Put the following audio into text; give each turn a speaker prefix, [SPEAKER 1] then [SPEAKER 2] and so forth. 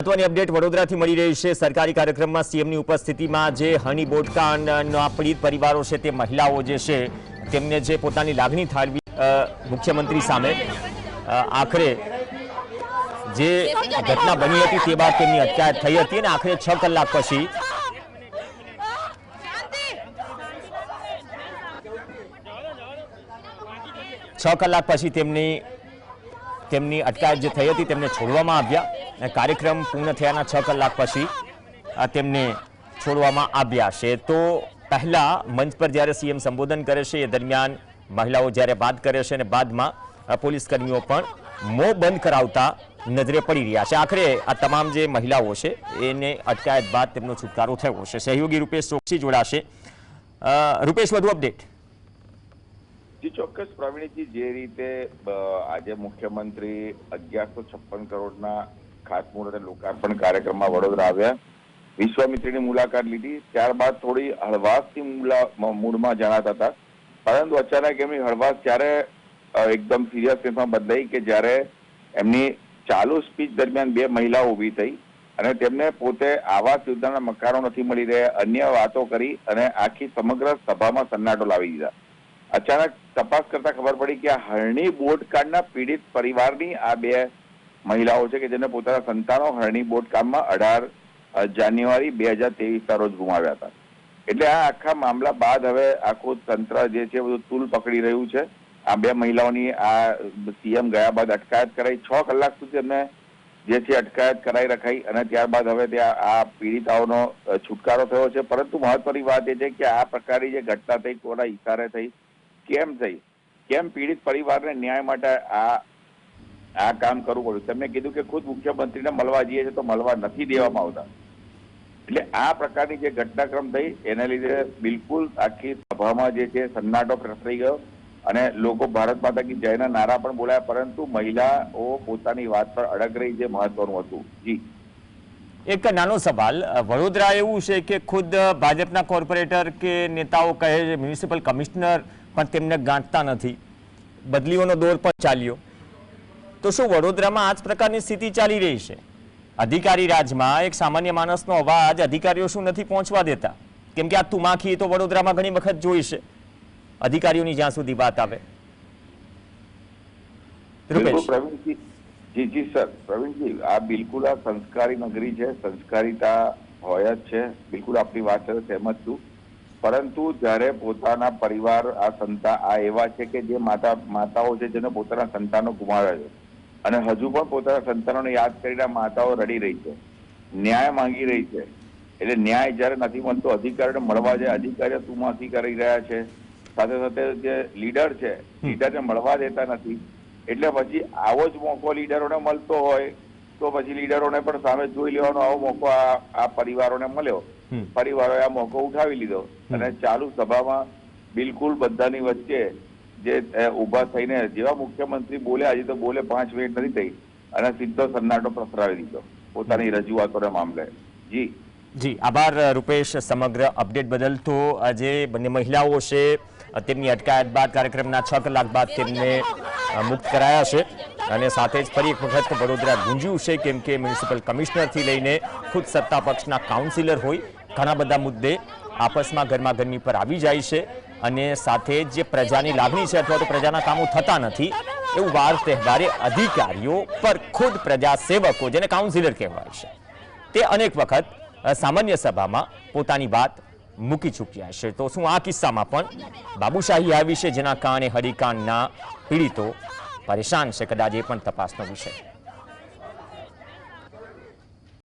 [SPEAKER 1] મહત્વની અપડેટ વડોદરાથી મળી રહી છે. સરકારી કાર્યક્રમમાં સીએમની ઉપસ્થિતિમાં જે હની બોટકાના પીડિત પરિવારો છે તે મહિલાઓ જે છે તેમને જે પોતાની લાગણી ઠાલવી મુખ્યમંત્રી સામે આખરે જે ઘટના બની હતી તે બાદ તેમની અટકાયત થઈ હતી અને આખરે છ કલાક પછી છ કલાક પછી તેમની તેમની અટકાયત જે થઈ હતી તેમને છોડવામાં આવ્યા. કાર્યક્રમ પૂર્ણ થયાના છ કલાક પછી તેમને છોડવામાં આવ્યા છે. તો પહેલા મંચ પર જ્યારે સીએમ સંબોધન કરે છે, એ દરમિયાન મહિલાઓ જ્યારે વાત કરે છે અને બાદમાં પોલીસકર્મીઓ પોલીસ કર્મીઓ પણ મોં બંધ કરાવતા નજરે પડી રહ્યા છે. આખરે આ તમામ જે મહિલાઓ છે, એને અટકાયત બાદ તેમનો છુટકારો થયો છે. સહયોગી રૂપેશ ચોકસી જોડાશે. રૂપેશ, વધુ અપડેટ?
[SPEAKER 2] જી, ચોક્કસ. પ્રવીણજી, જે રીતે આજે મુખ્યમંત્રી અગિયારસો છપ્પન કરોડના ખાતમુહૂર્ત લોકાર્પણ કાર્યક્રમમાં વડોદરા આવ્યા. વિશ્વામિત્રીની મુલાકાત લીધી. ત્યારબાદ થોડી હળવાશથી મૂળમાં જણાતા હતા. પરંતુ અચાનક એમની હળવાશ ત્યારે એકદમ સિરિયસનેસમાં બદલાઈ કે જ્યારે એમની ચાલુ સ્પીચ દરમિયાન બે મહિલાઓ ઊભી થઈ અને તેમને પોતે આવાસ યોજનાના મકાનો નથી મળી રહ્યા, અન્ય વાતો કરી અને આખી સમગ્ર સભામાં સન્નાટો લાવી દીધા. અચાનક તપાસ કરતા ખબર પડી કે આ હરણી બોટકાંડના પીડિત પરિવારની આ બે મહિલાઓ છે કે જેને પોતાના સંતાનો હરણી બોટકામમાં અઢાર જાન્યુઆરી બે હજાર ત્રેવીસના રોજ ગુમાવ્યા હતા. એટલે આ આખા મામલા બાદ હવે આખું તંત્ર જે છે બધું તૂલ પકડી રહ્યું છે. આ બે મહિલાઓની આ સીએમ ગયા બાદ અટકાયત કરાઈ. છ કલાક સુધી એમને જે છે અટકાયત કરાઈ રખાઈ અને ત્યારબાદ હવે ત્યાં આ પીડિતાઓનો છુટકારો થયો છે. પરંતુ મહત્વની વાત એ છે કે આ પ્રકારની જે ઘટના થઈ, કોના ઇશારે થઈ, કેમ થઈ, કેમ પીડિત પરિવારને ન્યાય માટે આ આ કામ કરવું પડ્યું. તમે કીધું કે ખુદ મુખ્યમંત્રીને મળવા જઈએ છે તો મળવા નથી દેવામાં આવતા. એટલે આ પ્રકારની જે ઘટનાક્રમ થઈ, એને લીધે બિલકુલ આખી સભામાં જે છે સન્નાટો પ્રસરી ગયો અને લોકો ભારત માતા કી જયના નારા પણ બોલાયા, પરંતુ મહિલાઓ પોતાની વાત પર અડગ રહી જે મહત્વનું હતું. જી.
[SPEAKER 1] એક નાનો સવાલ. વડોદરા એવું છે કે ખુદ ભાજપના કોર્પોરેટર કે નેતાઓ કહે છે, મ્યુનિસિપલ કમિશનર પણ તેમને ગાંઠતા નથી. બદલીઓનો દોર પણ ચાલ્યો. તો શું વડોદરામાં આ જ પ્રકારની સ્થિતિ ચાલી રહી છે? અધિકારી રાજમાં એક સામાન્ય માણસનો અવાજ અધિકારીઓ શું નથી પહોંચવા દેતા? કેમ કે આ તુમાખી તો વડોદરામાં ઘણી વખત જોઈ છે. અધિકારીઓની જ્યાં સુધી વાત આવે.
[SPEAKER 2] જી જી, સર. પ્રવીણજી, આ બિલકુલ આ સંસ્કારી નગરી છે. સંસ્કારિતા હોય જ છે. બિલકુલ આપણી વાત સાથે સહેમત છું. પરંતુ જ્યારે પોતાના પરિવાર, આ સંતા, આ એવા છે કે જે માતા, માતાઓ છે જેને પોતાના સંતાનો ગુમાવ્યા છે. અને હજુ પણ પોતાના સંતાનોને યાદ કરીને માતાઓ રડી રહી છે. ન્યાય માંગી રહી છે. એટલે ન્યાય જ્યારે નથી મળતો અધિકારીને મળવા જાય. અધિકારીઓ તુમાથી કરી રહ્યા છે. સાથે સાથે જે લીડર છે લીડરને મળવા દેતા નથી. એટલે પછી આવો જ મોકો લીડરોને મળતો હોય તો પછી લીડરોને પણ સામે જોઈ લેવાનો આવો મોકો આ પરિવારોને મળ્યો. પરિવારોએ આ મોકો ઉઠાવી લીધો. અને ચાલુ સભામાં બિલકુલ બધાની વચ્ચે જે ઊભા ઊભા થઈને જેવા મુખ્યમંત્રી બોલ્યા હજી તો બોલે પાંચ મિનિટ નથી થઈ. અને સીધો સન્નાટો પ્રસરાવી દીધો. પોતાની રજૂઆતોના મામલે. જી.
[SPEAKER 1] જી આભાર રૂપેશ સમગ્ર અપડેટ બદલ. તો આજે બંને મહિલાઓ છે તેમની અટકાયત બાદ કાર્યક્રમના છ કલાક બાદ તેમને મુક્ત કરાયા છે. અને સાથે જ ફરી એક વખત વડોદરા ગુંજ્યું છે કેમ કે મ્યુનિસિપલ કમિશનરથી લઈને ખુદ સત્તા પક્ષના કાઉન્સિલર હોય. ઘણા બધા મુદ્દે આપસમાં ઘરમાં ઘરની પર આવી જાય છે. અને સાથે જે પ્રજાની લાગણી છે અથવા તો પ્રજાના કામો થતા નથી, એવું વાર તહેવારે અધિકારીઓ પર ખુદ પ્રજા સેવકો જેને કાઉન્સિલર કહેવાય છે, તે અનેક વખત સામાન્ય સભામાં પોતાની વાત મૂકી ચૂક્યા છે. તો શું આ કિસ્સામાં પણ બાબુશાહી આવી છે, જેના કારણે હરિકાંડના પીડિતો પરેશાન છે? કદાચ એ પણ તપાસનો વિષય.